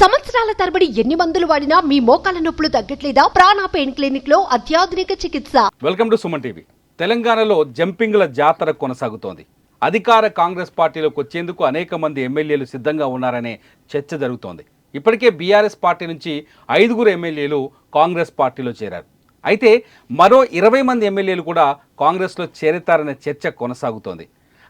సంవత్సరాల తరబడి ఎన్ని మందులు వాడినా మీ మోకాల నొప్పులు తగ్గట్లేదా? ప్రాణ పెయిన్ క్లినిక్లో అత్యాధునిక చికిత్స. Welcome to Suman TV. తెలంగాణలో జంపింగ్ల జాతర కొనసాగుతోంది. అధికార కాంగ్రెస్ పార్టీలోకి వచ్చేందుకు అనేక మంది ఎమ్మెల్యేలు సిద్ధంగా ఉన్నారనే చర్చ జరుగుతోంది. ఇప్పటికే బీఆర్ఎస్ పార్టీ నుంచి ఐదుగురు ఎమ్మెల్యేలు కాంగ్రెస్ పార్టీలో చేరారు. అయితే మరో ఇరవై మంది ఎమ్మెల్యేలు కూడా కాంగ్రెస్లో చేరతారనే చర్చ కొనసాగుతోంది.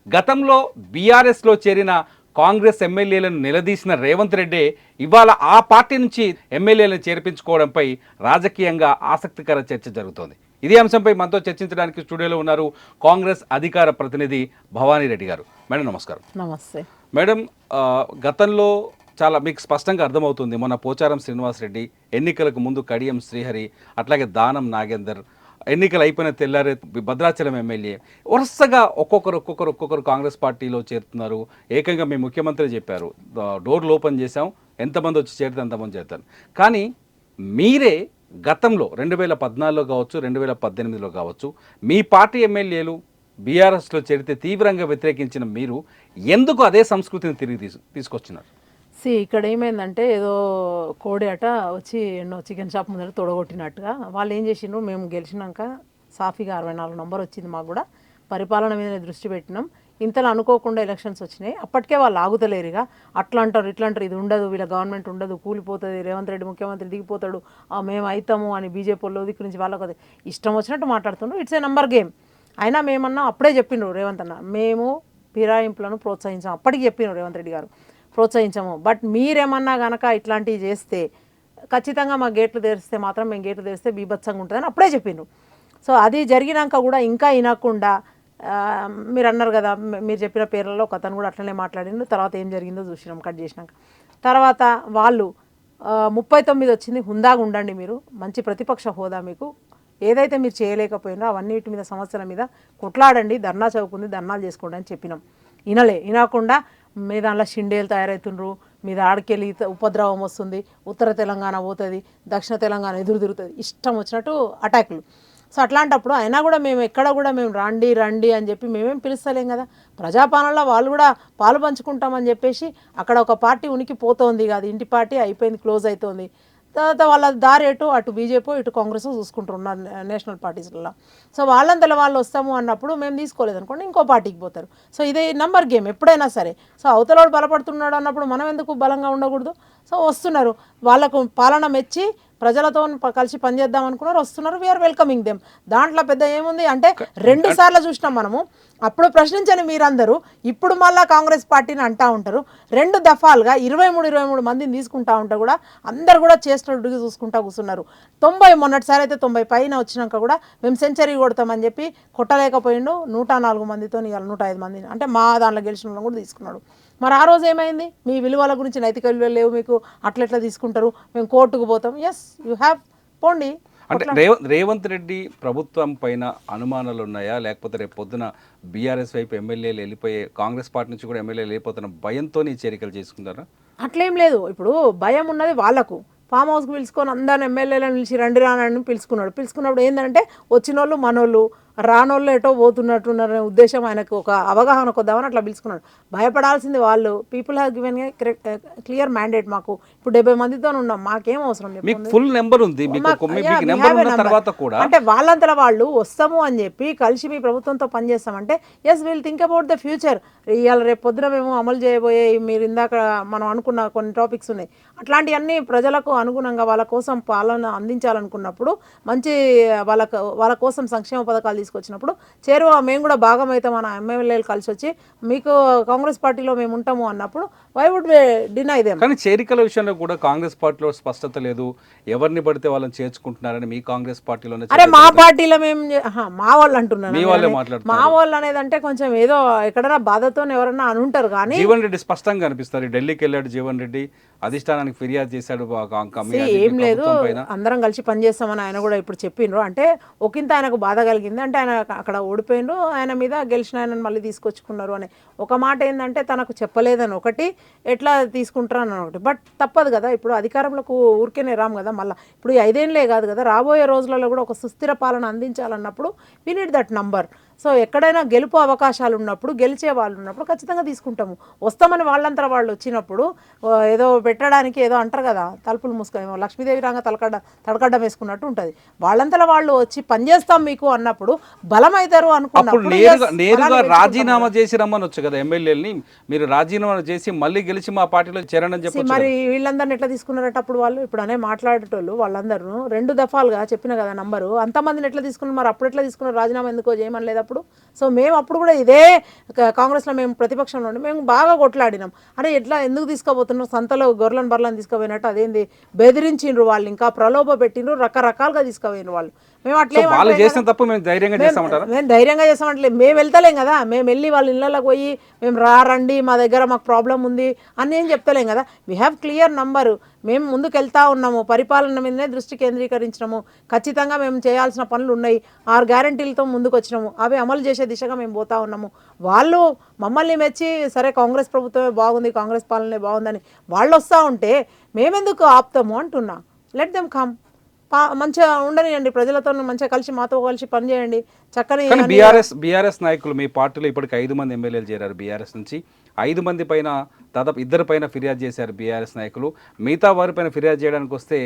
గతంలో బీఆర్ఎస్లో చేరిన కాంగ్రెస్ ఎమ్మెల్యేలను నిలదీసిన రేవంత్ రెడ్డి ఇవాళ ఆ పార్టీ నుంచి ఎమ్మెల్యేలను చేర్పించుకోవడంపై రాజకీయంగా ఆసక్తికర చర్చ జరుగుతోంది. ఇదే అంశంపై మనతో చర్చించడానికి స్టూడియోలో ఉన్నారు కాంగ్రెస్ అధికార ప్రతినిధి భవానీ రెడ్డి గారు. మేడం నమస్కారం. నమస్తే. మేడం గతంలో చాలా మీకు స్పష్టంగా అర్థమవుతుంది మొన్న పోచారం శ్రీనివాసరెడ్డి ఎన్నికలకు ముందు కడియం శ్రీహరి అట్లాగే దానం నాగేందర్ ఎన్నికలు అయిపోయిన తెల్లారే భద్రాచలం ఎమ్మెల్యే. వరుసగా ఒక్కొక్కరు ఒక్కొక్కరు ఒక్కొక్కరు కాంగ్రెస్ పార్టీలో చేరుతున్నారు. ఏకంగా మీ ముఖ్యమంత్రి చెప్పారు. డోర్లు ఓపెన్ చేశాం. ఎంతమంది వచ్చి చేరితే అంతమంది చేరుతాను కానీ మీరే గతంలో రెండు వేల పద్నాలుగులో కావచ్చు రెండు వేల పద్దెనిమిదిలో కావచ్చు మీ పార్టీ ఎమ్మెల్యేలు బీఆర్ఎస్లో చేరితే తీవ్రంగా వ్యతిరేకించిన మీరు ఎందుకు అదే సంస్కృతిని తిరిగి తీసు తీసుకొచ్చినారు? సి ఇక్కడ ఏమైందంటే ఏదో కోడి అట వచ్చి ఎన్నో చికెన్ షాప్ ముందర తొడగొట్టినట్టుగా వాళ్ళు ఏం చేసిండ్రు? మేము గెలిచినాక సాఫీగా అరవై నాలుగు నంబర్ వచ్చింది మాకు కూడా. పరిపాలన మీద దృష్టి పెట్టినాం. ఇంతలో అనుకోకుండా ఎలక్షన్స్ వచ్చినాయి. అప్పటికే వాళ్ళు ఆగుతలేరుగా. అట్లా అంటారు ఇట్లా అంటారు ఇది ఉండదు వీళ్ళ గవర్నమెంట్ ఉండదు కూలిపోతుంది రేవంత్ రెడ్డి ముఖ్యమంత్రి దిగిపోతాడు ఆ, మేము అవుతాము అని బీజేపీ వాళ్ళు దిక్కు నుంచి వాళ్ళకి ఇష్టం వచ్చినట్టు మాట్లాడుతుండ్రు. ఇట్స్ ఏ నంబర్ గేమ్ అయినా మేమన్నా అప్పుడే చెప్పిండ్రు రేవంత్ అన్న. మేము ఫిరాయింపులను ప్రోత్సహించాం. అప్పటికి చెప్పిండ్రు రేవంత్ రెడ్డి గారు. ప్రోత్సహించము. బట్ మీరేమన్నా గనక ఇట్లాంటివి చేస్తే ఖచ్చితంగా మా గేట్లు తెరిస్తే మాత్రం మేము గేట్లు తెరిస్తే బీభత్సంగా ఉంటుందని అప్పుడే చెప్పిండ్రు. సో అది జరిగినాక కూడా ఇంకా వినకుండా మీరు అన్నారు కదా మీరు చెప్పిన పేర్లలో ఒక అతను కూడా అట్లనే మాట్లాడిండు. తర్వాత ఏం జరిగిందో చూసినాం కట్ చేసినాక. తర్వాత వాళ్ళు ముప్పై తొమ్మిది వచ్చింది హుందాగా ఉండండి మీరు. మంచి ప్రతిపక్ష హోదా మీకు. ఏదైతే మీరు చేయలేకపోయినారో అవన్నీటి మీద సమస్యల మీద కొట్లాడండి. ధర్నా చదువుకుంది ధర్నాలు చేసుకోండి అని చెప్పినాం. వినలే. వినకుండా మీ దాంట్లో షిండేలు తయారవుతుండ్రు మీద ఆడికెళ్ళి ఉపద్రవం వస్తుంది. ఉత్తర తెలంగాణ పోతుంది. దక్షిణ తెలంగాణ ఎదురు తిరుగుతుంది. ఇష్టం వచ్చినట్టు అటాకులు. సో అట్లాంటప్పుడు అయినా కూడా మేము ఎక్కడ కూడా మేము రండి రండి అని చెప్పి మేమేం పిలుస్తలేం కదా. ప్రజాపాలనలో వాళ్ళు కూడా పాలు పంచుకుంటామని చెప్పేసి అక్కడ ఒక పార్టీ ఉనికి పోతోంది కాదు. ఇంటి పార్టీ అయిపోయింది క్లోజ్ అవుతోంది తర్వాత వాళ్ళ దారి ఎటు అటు బీజేపీ ఇటు కాంగ్రెస్ చూసుకుంటున్నారు నేషనల్ పార్టీస్లలో. సో వాళ్ళంతలో వాళ్ళు వస్తాము అన్నప్పుడు మేము తీసుకోలేదు అనుకోండి ఇంకో పార్టీకి పోతారు. సో ఇదే నంబర్ గేమ్ ఎప్పుడైనా సరే. సో అవతలవాడు బలపడుతున్నాడు అన్నప్పుడు మనం ఎందుకు బలంగా ఉండకూడదు? సో వస్తున్నారు. వాళ్ళకు పాలన మెచ్చి ప్రజలతో కలిసి పనిచేద్దాం అనుకున్నారు వస్తున్నారు వీఆర్ వెల్కమింగ్ దెమ్ దాంట్లో పెద్ద ఏముంది అంటే రెండు సార్లు చూసినాం మనము. అప్పుడు ప్రశ్నించని మీరందరూ ఇప్పుడు మళ్ళా కాంగ్రెస్ పార్టీని అంటా ఉంటారు. రెండు దఫాలుగా ఇరవై మూడు ఇరవై మూడు మందిని తీసుకుంటా ఉంటే కూడా అందరు కూడా చేస్తున్నట్టుగా చూసుకుంటా కూర్చున్నారు. తొంభై మొన్నటిసారి అయితే తొంభై పైన వచ్చినాక కూడా మేము సెంచరీ కొడతామని చెప్పి కొట్టలేకపోయిండు. నూట నాలుగు మందితో ఇవాళ నూట ఐదు మందిని అంటే మా దాంట్లో గెలిచిన కూడా తీసుకున్నాడు. మరి ఆ రోజు ఏమైంది? మీ విలువల గురించి నైతిక విలువలు లేవు మీకు. అట్లెట్లా తీసుకుంటారు? మేము కోర్టుకు పోతాం. ఎస్ యూ హ్యావ్ పోండి. అంటే రేవంత్ రేవంత్ రెడ్డి ప్రభుత్వం పైన అనుమానాలు ఉన్నాయా? లేకపోతే రేపు పొద్దున బీఆర్ఎస్ వైపు ఎమ్మెల్యేలు వెళ్ళిపోయే కాంగ్రెస్ పార్టీ నుంచి కూడా ఎమ్మెల్యేలు వెళ్ళిపోతున్న భయంతో ఈ చేరికలు చేసుకుంటారా? అట్లేం లేదు. ఇప్పుడు భయం ఉన్నది వాళ్ళకు. ఫామ్ హౌస్కి పిలుచుకొని అందరిని ఎమ్మెల్యేలను పిలిచి రండి రానని పిలుచుకున్నాడు. పిలుచుకున్నప్పుడు ఏంటంటే వచ్చిన వాళ్ళు మనోళ్ళు రానోళ్ళు ఎటో పోతున్నట్టున్నారనే ఉద్దేశం ఆయనకు ఒక అవగాహన కొద్దామని అట్లా పిలుచుకున్నాడు. భయపడాల్సింది వాళ్ళు. People have given clear mandate మాకు. ఇప్పుడు డెబ్బై మందితో ఉన్నాం. మాకేం అవసరం ఫుల్ నెంబర్ ఉంది. తర్వాత కూడా అంటే వాళ్ళంతలో వాళ్ళు వస్తాము అని చెప్పి కలిసి మీ ప్రభుత్వంతో పనిచేస్తామంటే yes we'll think about the future ఇవాళ రేపు పొద్దున మేము అమలు చేయబోయే మీరు ఇందాక మనం అనుకున్న కొన్ని టాపిక్స్ ఉన్నాయి. అట్లాంటివన్నీ ప్రజలకు అనుగుణంగా వాళ్ళ కోసం పాలన అందించాలనుకున్నప్పుడు మంచి వాళ్ళకు వాళ్ళ కోసం సంక్షేమ పథకాలు తీసుకొచ్చినప్పుడు చేరువ మేము కూడా భాగం అయితే మన ఎమ్మెల్యేలు కలిసి వచ్చి మీకు కాంగ్రెస్ పార్టీలో మేము ఉంటాము అన్నప్పుడు వై వుడ్ డినై దెమ్ కానీ చేరికల విషయంలో కూడా కాంగ్రెస్ పార్టీలో స్పష్టత లేదు. ఎవరిని పడితే వాళ్ళని చేర్చుకుంటున్నారని మీ కాంగ్రెస్ పార్టీలోనే అరే మా పార్టీలో మేము మా వాళ్ళు అంటున్నాను మీ వాళ్ళే మాట్లాడుతున్నారు. మా వాళ్ళు అనేది అంటే కొంచెం ఏదో ఎక్కడైనా బాధతో ఎవరన్నా అని ఉంటారు కానీ జీవన్ రెడ్డి స్పష్టంగా అనిపిస్తారు. ఢిల్లీకి వెళ్ళాడు జీవన్ రెడ్డి అధిష్టానానికి ఫిర్యాదు చేశాడు ఏం లేదు. అందరం కలిసి పనిచేస్తామని ఆయన కూడా ఇప్పుడు చెప్పిండ్రు. అంటే ఒకంత ఆయనకు బాధ కలిగింది. అంటే ఆయన అక్కడ ఓడిపోయిండు ఆయన మీద గెలిచిన ఆయన మళ్ళీ తీసుకొచ్చుకున్నారు అని. ఒక మాట ఏంటంటే తనకు చెప్పలేదని ఒకటి ఎట్లా తీసుకుంటారు అని ఒకటి. బట్ తప్పదు కదా ఇప్పుడు అధికారంలోకి ఊరికేనే రాము కదా మళ్ళీ. ఇప్పుడు ఐదేళ్ళే కాదు కదా రాబోయే రోజులలో కూడా ఒక సుస్థిర పాలన అందించాలన్నప్పుడు we need that number so ఎక్కడైనా గెలుపు అవకాశాలు ఉన్నప్పుడు గెలిచే వాళ్ళు ఉన్నప్పుడు ఖచ్చితంగా తీసుకుంటాము. వస్తామని వాళ్ళంతా వాళ్ళు వచ్చినప్పుడు ఏదో పెట్టడానికి ఏదో అంటారు కదా తలుపులు మూసుకొని లక్ష్మీదేవి రంగ తలకడ్డ తడకడ్డం వేసుకున్నట్టు ఉంటుంది. వాళ్ళంతలో వాళ్ళు వచ్చి పనిచేస్తాం మీకు అన్నప్పుడు బలం అవుతారు అనుకున్నప్పుడు రాజీనామా చేసి రమ్మనొచ్చు కదా ఎమ్మెల్యేలని మీరు రాజీనామా చేసి మళ్ళీ గెలిచి మా పార్టీలో చేరనని See, చెప్పొచ్చు మరి వీళ్ళందరిని ఎట్లా తీసుకున్నారట? అప్పుడు వాళ్ళు ఇప్పుడు అనే మాట్లాడేటోళ్ళు వాళ్ళందరూ రెండు దఫాలుగా చెప్పిన కదా నంబరు. అంతమందిని ఎట్లా తీసుకున్నారు? మరి అప్పుడు ఎట్లా తీసుకున్నారు? రాజీనామా ఎందుకో చేయమని లేదు అప్పుడు? సో మేము అప్పుడు కూడా ఇదే కాంగ్రెస్లో మేము ప్రతిపక్షంలో ఉండి మేము బాగా కొట్లాడినాం. అరే ఎట్లా ఎందుకు తీసుకోబోతున్నాం సంతలో గొర్రెలను బర్రెలను తీసుకుపోయినట్టు అదేంది? బెదిరించిండ్రు వాళ్ళు ఇంకా ప్రలోభ పెట్టిండ్రు రకరకాలుగా తీసుకుపోయిన వాళ్ళు. మేము అట్లే వాళ్ళు చేసిన తప్పు మేము ధైర్యంగా చేస్తామంటారా? మేము ధైర్యంగా చేస్తామంటే మేము వెళ్తలేం కదా. మేము వెళ్ళి వాళ్ళ ఇళ్ళకి పోయి మేము రా రండి మా దగ్గర మాకు ప్రాబ్లం ఉంది అని ఏం చెప్తలేం కదా. వీ హ్యావ్ క్లియర్ నంబరు మేము ముందుకు వెళ్తా ఉన్నాము. పరిపాలన మీదనే దృష్టి కేంద్రీకరించినాము. ఖచ్చితంగా మేము చేయాల్సిన పనులు ఉన్నాయి. ఆరు గ్యారంటీలతో ముందుకు వచ్చినాము అవి అమలు చేసే దిశగా మేము పోతా ఉన్నాము. వాళ్ళు మమ్మల్ని మెచ్చి సరే కాంగ్రెస్ ప్రభుత్వమే బాగుంది కాంగ్రెస్ పాలనే బాగుందని వాళ్ళు వస్తూ ఉంటే మేమెందుకు ఆపుతాము అంటున్నా. లెట్ దెమ్ కమ్ పా మంచిగా ఉండనియండి. ప్రజలతో మంచిగా కలిసి మాతో కలిసి పనిచేయండి చక్కని బీఆర్ఎస్ బీఆర్ఎస్ నాయకులు మీ పార్టీలో ఇప్పటికి ఐదు మంది ఎమ్మెల్యేలు చేరారు బీఆర్ఎస్ నుంచి. ఐదు మంది పైన దాదాపు ఇద్దరు పైన ఫిర్యాదు చేశారు బీఆర్ఎస్ నాయకులు. మిగతా వారి పైన ఫిర్యాదు చేయడానికి వస్తే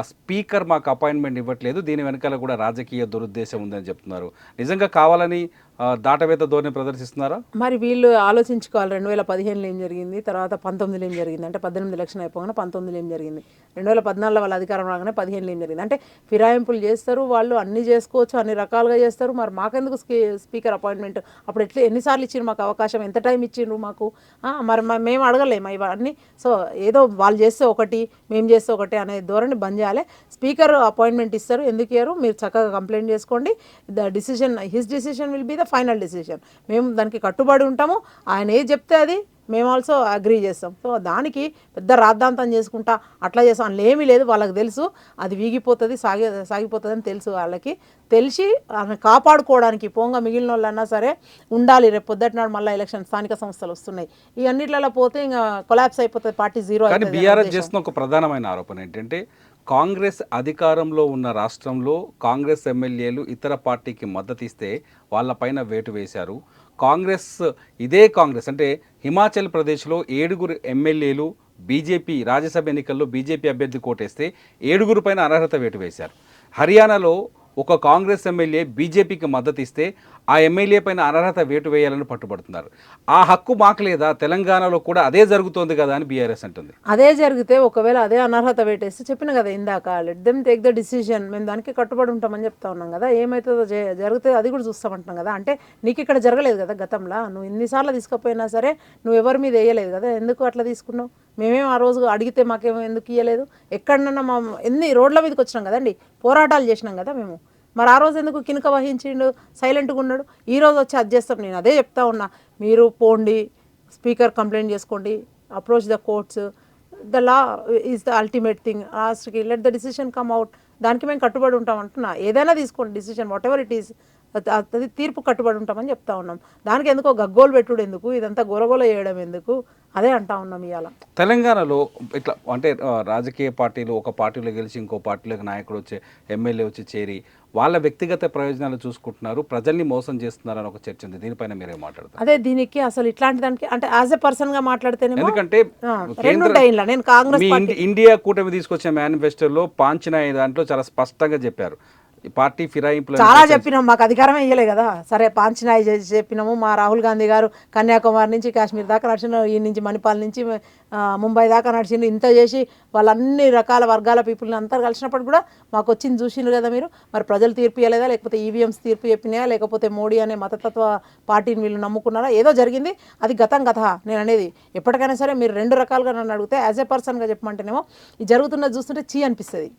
స్పీకర్ మాకు అపాయింట్మెంట్ ఇవ్వట్లేదు. దీని వెనకాల కూడా రాజకీయ దురుద్దేశం ఉందని చెప్తున్నారు. నిజంగా కావాలని దాటవేత ధోరణి ప్రదర్శిస్తున్నారా? మరి వీళ్ళు ఆలోచించుకోవాలి. రెండు వేల పదిహేనులో ఏం జరిగింది? తర్వాత పంతొమ్మిదిలో ఏం జరిగింది? అంటే పద్దెనిమిది ఎలక్షన్ అయిపోగానే పంతొమ్మిదిలో ఏం జరిగింది? రెండు వేల పద్నాలుగులో వాళ్ళ అధికారం రాగానే పదిహేనులో ఏం జరిగింది? అంటే ఫిరాయింపులు చేస్తారు వాళ్ళు అన్ని చేసుకోవచ్చు అన్ని రకాలుగా చేస్తారు. మరి మాకెందుకు స్పీ- స్పీకర్ అపాయింట్మెంట్? అప్పుడు ఎట్లా ఎన్నిసార్లు ఇచ్చిండ్రు మాకు అవకాశం? ఎంత టైం ఇచ్చిండ్రు మాకు? మరి మేము అడగలేము. ఇవన్నీ సో ఏదో వాళ్ళు చేస్తే ఒకటి మేము చేస్తే ఒకటి అనే ధోరణి బంద్ చేయాలి స్పీకర్ అపాయింట్మెంట్ ఇస్తారు. ఎందుకు ఇయ్యరు? మీరు చక్కగా కంప్లైంట్ చేసుకోండి. The decision his decision will be the final decision. మేము దానికి కట్టుబడి ఉంటాము. ఆయన ఏది చెప్తే అది మేము ఆల్సో అగ్రీ చేస్తాం. సో దానికి పెద్ద రాద్ధాంతం చేసుకుంటా అట్లా చేస్తాం. అందులో ఏమీ లేదు. వాళ్ళకి తెలుసు. అది వీగిపోతుంది సాగి సాగిపోతుంది అని తెలుసు వాళ్ళకి. తెలిసి కాపాడుకోవడానికి పోంగా మిగిలిన వాళ్ళన్నా సరే ఉండాలి. రేపు పొద్దుట నాడు మళ్ళీ ఎలక్షన్ స్థానిక సంస్థలు వస్తున్నాయి. ఈ అన్నిట్లలో పోతే ఇంకా కొలాప్స్ అయిపోతుంది. Party zero BRS. చేస్తున్న ఒక ప్రధానమైన ఆరోపణ ఏంటంటే కాంగ్రెస్ అధికారంలో ఉన్న రాష్ట్రంలో కాంగ్రెస్ ఎమ్మెల్యేలు ఇతర పార్టీకి మద్దతిస్తే వాళ్ళపైన వేటు వేశారు. కాంగ్రెస్ ఇదే కాంగ్రెస్ అంటే హిమాచల్ ప్రదేశ్లో ఏడుగురు ఎమ్మెల్యేలు బీజేపీ రాజ్యసభ ఎన్నికల్లో బీజేపీ అభ్యర్థి కోటేస్తే ఏడుగురు పైన అనర్హత వేటు వేశారు. హర్యానాలో ఒక కాంగ్రెస్ ఎమ్మెల్యే బీజేపీకి మద్దతిస్తే ఆ ఎమ్మెల్యే పైన అనర్హత వేటు వేయాలని పట్టుబడుతున్నారు. ఆ హక్కు మాకు లేదా? తెలంగాణలో కూడా అదే జరుగుతోంది కదా అని బీఆర్ఎస్ అంటుంది. అదే జరిగితే ఒకవేళ అదే అనర్హత వేటేస్తే చెప్పిన కదా ఇందాక let them take the decision మేము దానికి కట్టుబడి ఉంటామని చెప్తా ఉన్నాం కదా ఏమవుతుందో జరిగితే అది కూడా చూస్తామంటున్నాం కదా. అంటే నీకు ఇక్కడ జరగలేదు కదా గతంలో? నువ్వు ఎన్నిసార్లు తీసుకుపోయినా సరే నువ్వు ఎవరి మీద వేయలేదు కదా ఎందుకు అట్లా తీసుకున్నావు? మేమేం ఆ రోజు అడిగితే మాకేమో ఎందుకు ఇవ్వలేదు ఎక్కడన్నా మా ఎన్ని రోడ్ల మీదకి వచ్చినాం కదండి పోరాటాలు చేసినాం కదా మేము. మరి ఆ రోజు ఎందుకు కినుక వహించిండు? సైలెంట్గా ఉన్నాడు. ఈ రోజు వచ్చి అది చేస్తాం. నేను అదే చెప్తా ఉన్నా. మీరు పోండి స్పీకర్ కంప్లైంట్ చేసుకోండి approach the courts the law is the ultimate thing లాస్ట్కి let the decision come out దానికి మేము కట్టుబడి ఉంటాం అంటున్నా. ఏదైనా తీసుకోండి decision whatever it is అది తీర్పు కట్టుబడి ఉంటామని చెప్తా ఉన్నాం. దానికి ఎందుకో గగ్గోలు పెట్టుడు ఎందుకు? ఇదంతా గొరగోల చేయడం ఎందుకు? అదే అంటా ఉన్నాం ఇవాళ తెలంగాణలో ఇట్లా అంటే రాజకీయ పార్టీలు ఒక పార్టీలో గెలిచి ఇంకో పార్టీలోకి నాయకుడు వచ్చి ఎమ్మెల్యే వచ్చి చేరి వాళ్ళ వ్యక్తిగత ప్రయోజనాలు చూసుకుంటున్నారు ప్రజల్ని మోసం చేస్తున్నారు అని ఒక చర్చ ఉంది. దీనిపైన మీరే మాట్లాడతారు? అదే దీనికి అసలు ఇట్లాంటి దానికి అంటే యాజ్ ఎ పర్సన్గా మాట్లాడితేనేమో ఎందుకంటే. నేను కాంగ్రెస్ ఇండియా కూటమి తీసుకొచ్చే మేనిఫెస్టోలో పాంచినాయి దాంట్లో చాలా స్పష్టంగా చెప్పారు. పార్టీ ఫిరాయింపులు చాలా చెప్పినాం మాకు అధికారమే ఇయ్యలే కదా. సరే పాంచినాయి చెప్పినాము మా రాహుల్ గాంధీ గారు కన్యాకుమారి నుంచి కాశ్మీర్ దాకా నడిచిన ఈ నుంచి మణిపాల్ నుంచి ముంబై దాకా నడిచిండు ఇంత చేసి వాళ్ళన్ని రకాల వర్గాల పీపుల్ని అంతా కలిసినప్పుడు కూడా మాకు వచ్చింది చూసిండ్రు కదా మీరు. మరి ప్రజలు తీర్పు ఇవ్వలేదా లేకపోతే ఈవీఎంస్ తీర్పు చెప్పినాయా? లేకపోతే మోడీ అనే మతతత్వ పార్టీని వీళ్ళు నమ్ముకున్నారా? ఏదో జరిగింది అది గతం గత నేను అనేది ఎప్పటికైనా సరే మీరు రెండు రకాలుగా నన్ను అడిగితే యాజ్ ఏ పర్సన్గా చెప్పమంటేనేమో ఇది జరుగుతున్నది చూస్తుంటే చీ అనిపిస్తుంది.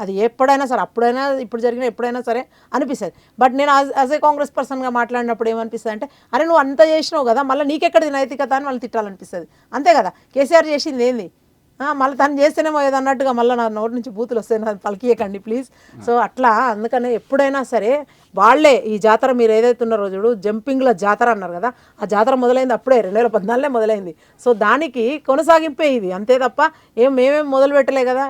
అది ఎప్పుడైనా సరే అప్పుడైనా ఇప్పుడు జరిగిన ఎప్పుడైనా సరే అనిపిస్తుంది. బట్ నేను యాజ్ ఏ కాంగ్రెస్ పర్సన్గా మాట్లాడినప్పుడు ఏమనిపిస్తుంది అంటే అరే నువ్వు అంత చేసినావు కదా మళ్ళీ నీకెక్కడ నైతికత అని వాళ్ళు తిట్టాలనిపిస్తుంది. అంతే కదా? కేసీఆర్ చేసింది ఏంది? మళ్ళీ తను చేస్తేనేమో ఏదో అన్నట్టుగా మళ్ళీ నా నోటి నుంచి బూతులు వస్తాయి నాకు పలికియకండి ప్లీజ్. సో అట్లా అందుకనే ఎప్పుడైనా సరే వాళ్ళే ఈ జాతర మీరు ఏదైతే ఉన్నారో చూడు జంపింగ్ల జాతర అన్నారు కదా ఆ జాతర మొదలైంది అప్పుడే రెండు వేల పద్నాలుగులే మొదలైంది. సో దానికి కొనసాగింపే ఇది అంతే తప్ప ఏం మేమేం మొదలు పెట్టలే కదా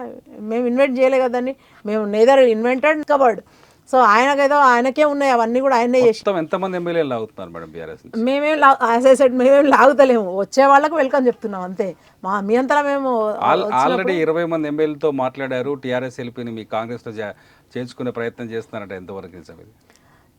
మేము ఇన్వెంట్ చేయలే కదా దాన్ని మేము నేదర్ ఇన్వెంటెడ్ కవర్డ్ సో ఆయనకేదో ఆయనకే ఉన్నాయి అవన్నీ కూడా ఆయనే చేసి ఎంతమంది ఎమ్మెల్యేలు లాగుతున్నారు మేడం బీఆర్ఎస్ మేమేం లా సెడ్ మేమేం లాగుతలేము. వచ్చే వాళ్ళకి వెల్కమ్ చెప్తున్నాం అంతే. మా మీ అంతలా మేము ఆల్- ఆల్రెడీ ఇరవై మంది ఎమ్మెల్యేలతో మాట్లాడారు టీఆర్ఎస్ ఎల్పీని మీ కాంగ్రెస్లో జా- చేర్చుకునే ప్రయత్నం చేస్తున్నారంట ఎంతవరకు నిజం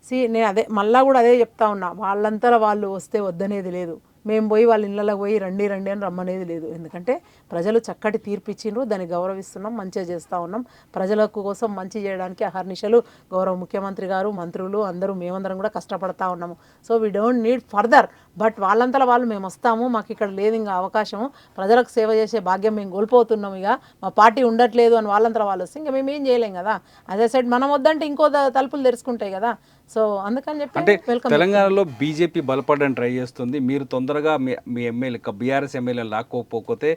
సి నేను అదే మళ్ళా కూడా అదే చెప్తా ఉన్నా. వాళ్ళంతా వాళ్ళు వస్తే వద్దనేది లేదు. మేము పోయి వాళ్ళ ఇళ్ళలో పోయి రండి రండి అని రమ్మనేది లేదు. ఎందుకంటే ప్రజలు చక్కటి తీర్పు ఇచ్చిండ్రు దాన్ని గౌరవిస్తున్నాం మంచిగా చేస్తూ ఉన్నాం. ప్రజలకు కోసం మంచి చేయడానికి అహర్నిశలు గౌరవ ముఖ్యమంత్రి గారు మంత్రులు అందరూ మేమందరం కూడా కష్టపడతా ఉన్నాము. So we don't need further but వాళ్ళంతలో వాళ్ళు మేము వస్తాము మాకు ఇక్కడ లేదు ఇంకా అవకాశం ప్రజలకు సేవ చేసే భాగ్యం మేము కోల్పోతున్నాం ఇక. మా పార్టీ ఉండట్లేదు అని వాళ్ళంతలో వాళ్ళు వస్తే ఇంకా మేము ఏం చేయలేం కదా. అదే సైడ్ మనం వద్దంటే ఇంకో తలుపులు తెరుచుకుంటాయి కదా. సో అందుకని అంటే చెప్పి వెల్కమ్ తెలంగాణలో బీజేపీ బలపడడానికి ట్రై చేస్తుంది. మీరు తొందరగా మీ మీ ఎమ్మెల్యే బీఆర్ఎస్ ఎమ్మెల్యే లాక్కోకపోతే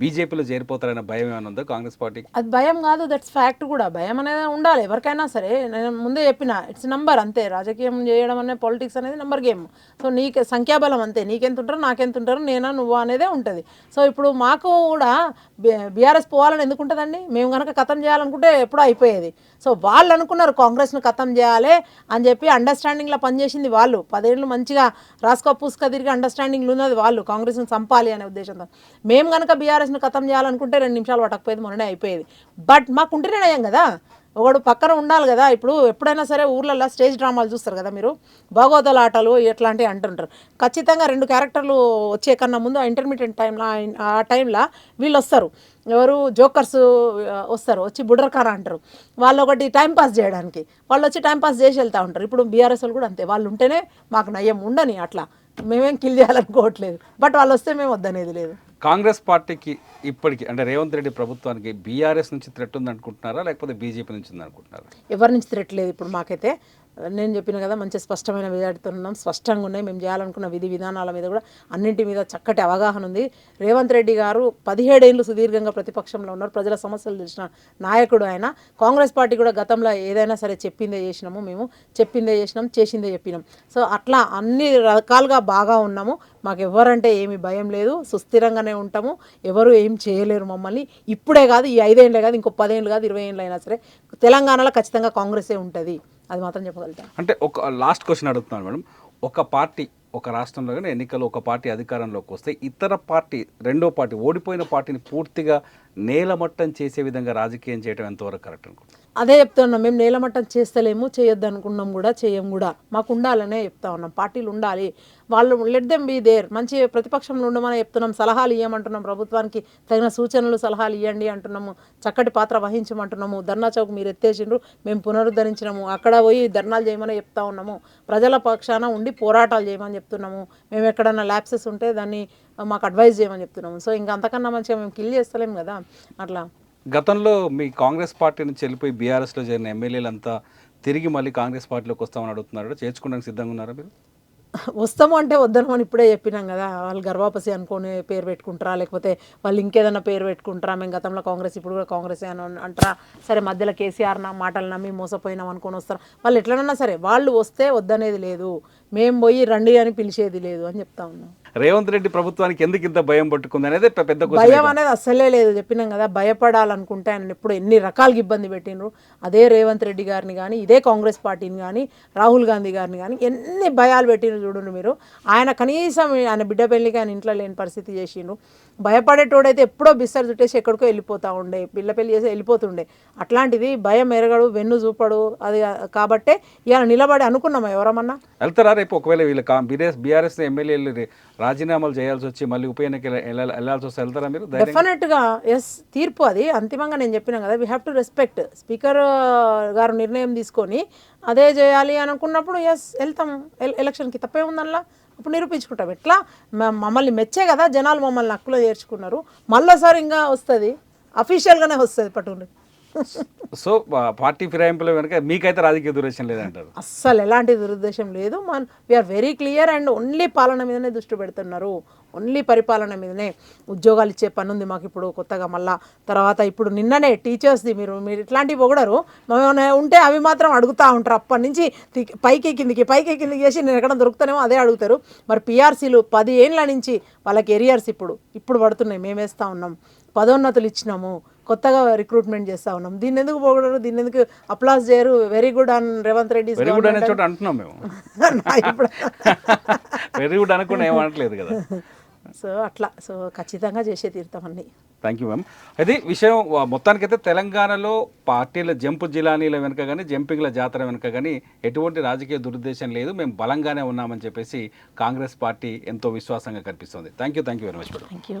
బీజేపీలో చేరిపోతారనే భయం ఏమైనా ఉందా కాంగ్రెస్ పార్టీకి? అది భయం కాదు దట్స్ ఫ్యాక్ట్ కూడా. భయం అనేది ఉండాలి. ఎవరికైనా సరే నేను ముందే చెప్పిన ఇట్స్ నంబర్ అంతే. రాజకీయం చేయడం అనే పాలిటిక్స్ అనేది నెంబర్ గేమ్ సో నీకు బలం అంతే. నీకెంత ఉంటారు నాకెంత ఉంటారు నేనా నువ్వు అనేదే ఉంటుంది. సో ఇప్పుడు మాకు కూడా బీఆర్ఎస్ పోవాలని ఎందుకు ఉంటుందండి మేము కనుక ఖతం చేయాలనుకుంటే ఎప్పుడో అయిపోయేది. సో వాళ్ళు అనుకున్నారు కాంగ్రెస్ను ఖతం చేయాలి అని చెప్పి అండర్స్టాండింగ్లో పనిచేసింది వాళ్ళు. పదేళ్ళు మంచిగా రాసుకో పూసుక తిరిగి అండర్స్టాండింగ్లు ఉన్నది వాళ్ళు. కాంగ్రెస్ని చంపాలి అనే ఉద్దేశంతో. మేము కనుక బీఆర్ఎస్ని ఖతం చేయాలనుకుంటే రెండు నిమిషాలు పట్టకపోయేది మొన్ననే అయిపోయేది. బట్ మాకు ఉంటేనే కదా? ఒకడు పక్కన ఉండాలి కదా. ఇప్పుడు ఎప్పుడైనా సరే ఊర్లలో స్టేజ్ డ్రామాలు చూస్తారు కదా మీరు. భాగవతాల ఆటలు ఇట్లాంటివి అంటుంటారు. ఖచ్చితంగా రెండు క్యారెక్టర్లు వచ్చే కన్నా ముందు ఆ ఇంటర్మీడియట్ టైంలో ఆ టైంలో వీళ్ళు వస్తారు. ఎవరు? జోకర్స్ వస్తారు. వచ్చి బుడ్రకార అంటారు. వాళ్ళు ఒకటి టైంపాస్ చేయడానికి. వాళ్ళు వచ్చి టైంపాస్ చేసి వెళ్తూ ఉంటారు. ఇప్పుడు బీఆర్ఎస్ వాళ్ళు కూడా అంతే. వాళ్ళు ఉంటేనే మాకు నయం. ఉండని అట్లా. మేమేం కిల్ చేయాలనుకోవట్లేదు. బట్ వాళ్ళు వస్తే మేము వద్దనేది లేదు. కాంగ్రెస్ పార్టీకి ఇప్పటికి అంటే రేవంత్ రెడ్డి ప్రభుత్వానికి బీఆర్ఎస్ నుంచి థ్రెట్ ఉంది అనుకుంటున్నారా లేకపోతే బీజేపీ నుంచి ఉంది అనుకుంటున్నారా ఎవరి నుంచి థ్రెట్ లేదు ఇప్పుడు మాకైతే. నేను చెప్పిన కదా మంచి స్పష్టమైన మెజార్టీతో ఉన్నాం స్పష్టంగా ఉన్నాయి. మేము చేయాలనుకున్న విధి విధానాల మీద కూడా అన్నింటి మీద చక్కటి అవగాహన ఉంది. రేవంత్ రెడ్డి గారు పదిహేడేళ్ళు సుదీర్ఘంగా ప్రతిపక్షంలో ఉన్నారు. ప్రజల సమస్యలు తెలిసిన నాయకుడు ఆయన. కాంగ్రెస్ పార్టీ కూడా గతంలో ఏదైనా సరే చెప్పిందే చేసినాము మేము. చెప్పిందే చేసినాం చేసిందే చెప్పినాం. సో అట్లా అన్ని రకాలుగా బాగా ఉన్నాము. మాకు ఎవరంటే ఏమి భయం లేదు. సుస్థిరంగానే ఉంటాము. ఎవరు ఏం చేయలేరు మమ్మల్ని. ఇప్పుడే కాదు ఈ ఐదేళ్ళే కాదు ఇంకో పదేళ్ళు కాదు ఇరవై ఏళ్ళు అయినా సరే తెలంగాణలో ఖచ్చితంగా కాంగ్రెసే ఉంటుంది. అది మాత్రం చెప్పగలుగుతాను అంటే ఒక లాస్ట్ క్వశ్చన్ అడుగుతున్నాను మేడం. ఒక పార్టీ ఒక రాష్ట్రంలో కానీ ఎన్నికలు ఒక పార్టీ అధికారంలోకి వస్తే ఇతర పార్టీ రెండో పార్టీ ఓడిపోయిన పార్టీని పూర్తిగా నేలమట్టం చేసే విధంగా రాజకీయం చేయడం ఎంతవరకు కరెక్ట్ అనుకుంటున్నారు? అదే చెప్తున్నాం మేము నేలమట్టం చేస్తలేము చేయొద్దు అనుకున్నాం కూడా చేయం కూడా. మాకు ఉండాలనే చెప్తా ఉన్నాం పార్టీలు ఉండాలి. వాళ్ళు లెట్ దెమ్ బీ దేర్ మంచి ప్రతిపక్షంలో ఉండమని చెప్తున్నాం సలహాలు ఇవ్వమంటున్నాం ప్రభుత్వానికి తగిన సూచనలు సలహాలు ఇవ్వండి అంటున్నాము చక్కటి పాత్ర వహించమంటున్నాము ధర్నా చౌక్ మీరు ఎత్తేసిండ్రు మేము పునరుద్ధరించినాము అక్కడ పోయి ధర్నాలు చేయమని చెప్తా ఉన్నాము ప్రజల పక్షాన ఉండి పోరాటాలు చేయమని చెప్తున్నాము మేము ఎక్కడన్నా ల్యాప్సెస్ ఉంటే దాన్ని మాకు అడ్వైజ్ చేయమని చెప్తున్నాము. సో ఇంకా అంతకన్నా మంచిగా మేము కిల్ చేస్తలేము కదా అట్లా. గతంలో మీ కాంగ్రెస్ పార్టీ నుంచి వెళ్ళిపోయి బీఆర్ఎస్లో చేరిన ఎమ్మెల్యేలంతా తిరిగి మళ్ళీ కాంగ్రెస్ పార్టీలోకి వస్తామని అడుగుతున్నారు చేర్చుకోవడానికి సిద్ధంగా ఉన్నారా మీరు? వస్తాము అంటే వద్దను అని ఇప్పుడే చెప్పినాం కదా. వాళ్ళు గర్వాపసి అనుకొని పేరు పెట్టుకుంటారా? లేకపోతే వాళ్ళు ఇంకేదన్నా పేరు పెట్టుకుంటారా? మేము గతంలో కాంగ్రెస్ ఇప్పుడు కూడా కాంగ్రెస్ అని అంటారా? సరే మధ్యలో కేసీఆర్ నా మాటలు నమ్మి మోసపోయినాం అనుకొని వస్తారు? వాళ్ళు ఎట్లనన్నా సరే వాళ్ళు వస్తే వద్దనేది లేదు. మేము పోయి రండి అని పిలిచేది లేదు అని చెప్తా ఉన్నాం. రేవంత్ రెడ్డి ప్రభుత్వానికి ఎందుకు ఇంత భయం పట్టుకుంది అనేది పెద్ద భయం అనేది అస్సలే లేదు. చెప్పినాం కదా భయపడాలనుకుంటే ఆయన ఎప్పుడు ఎన్ని రకాలుగా ఇబ్బంది పెట్టిండ్రు. అదే రేవంత్ రెడ్డి గారిని కానీ ఇదే కాంగ్రెస్ పార్టీని కానీ రాహుల్ గాంధీ గారిని కానీ ఎన్ని భయాలు పెట్టిండ్రు చూడండి మీరు. ఆయన కనీసం ఆయన బిడ్డ పెళ్ళికి ఆయన ఇంట్లో లేని పరిస్థితి చేసిండ్రు. భయపడేటోడైతే ఎప్పుడో బిస్తర్ చుట్టేసి ఎక్కడికో వెళ్ళిపోతా ఉండే పిల్ల పెళ్ళి చేసి వెళ్ళిపోతుండే. అట్లాంటిది భయం ఎరగడు వెన్ను చూపడు అది కాబట్టే ఇవాళ నిలబడి అనుకున్నామా ఎవరమన్నా? వెళ్తారా? రేపు ఒకవేళ వీళ్ళ బీఆర్ఎస్ బీఆర్ఎస్ ఎమ్మెల్యేలు రాజీనామాలు చేయాల్సి వచ్చి మళ్ళీ ఉప ఎన్నిక వెళ్ళాల్సి వస్తే వెళ్తారా మీరు? డెఫినెట్గా ఎస్ తీర్పు అది. అంతిమంగా నేను చెప్పిన కదా we have to respect speaker garu నిర్ణయం తీసుకొని అదే చేయాలి అనుకున్నప్పుడు ఎస్ వెళ్తాం. ఎలక్షన్కి తప్పే ఉందల్లా. అప్పుడు నిరూపించుకుంటాం. ఎట్లా? మమ్మల్ని మెచ్చే కదా జనాలు మమ్మల్ని హక్కులో చేర్చుకున్నారు. మళ్ళీసారి ఇంకా వస్తుంది. అఫీషియల్గానే వస్తుంది పట్టుకుని. సో పార్టీ ఫిరాయింపుల వెనుక మీకైతే రాజకీయ దురుద్దేశం లేదంటారు. అస్సలు ఎలాంటి దురుద్దేశం లేదు. మన we are very clear and only పాలన మీదనే దృష్టి పెడుతున్నారు. ఓన్లీ పరిపాలన మీదనే ఉద్యోగాలు ఇచ్చే పని ఉంది మాకు ఇప్పుడు కొత్తగా మళ్ళా. తర్వాత ఇప్పుడు నిన్ననే టీచర్స్ది మీరు మీరు ఇట్లాంటివి పొగడరు. ఉంటే అవి మాత్రం అడుగుతూ ఉంటారు. అప్పటి నుంచి పైకి కిందికి పైకి కిందికి చేసి నేను ఎక్కడ దొరుకుతానేమో అదే అడుగుతారు. మరి పిఆర్సీలు పది ఏండ్ల నుంచి వాళ్ళకి ఎరియర్స్ ఇప్పుడు ఇప్పుడు పడుతున్నాయి. మేమేస్తా ఉన్నాం. పదోన్నతులు ఇచ్చినాము. కొత్తగా రిక్రూట్మెంట్ చేస్తా ఉన్నాం. దీన్ని ఎందుకు పోగొడరు దీన్ని ఎందుకు అప్లాస్ చేయరు? వెరీ గుడ్ అన్ రేవంత్ రెడ్డి వెరీ గుడ్ అనే చోట అంటున్నాం మేము. వెరీ గుడ్ అనుకుని ఏమనట్లేదు కదా. సో అట్లా. సో ఖచ్చితంగా చేసే తీరుతాం అన్ని. థ్యాంక్ యూ మ్యామ్ అది విషయం మొత్తానికైతే తెలంగాణలో పార్టీల జంపు జిలానీల వెనుక కానీ జంపింగ్ల జాతర వెనుక కానీ ఎటువంటి రాజకీయ దురుద్దేశం లేదు. మేము బలంగానే ఉన్నామని చెప్పేసి కాంగ్రెస్ పార్టీ ఎంతో విశ్వాసంగా కనిపిస్తుంది. Thank you thank you very much thank you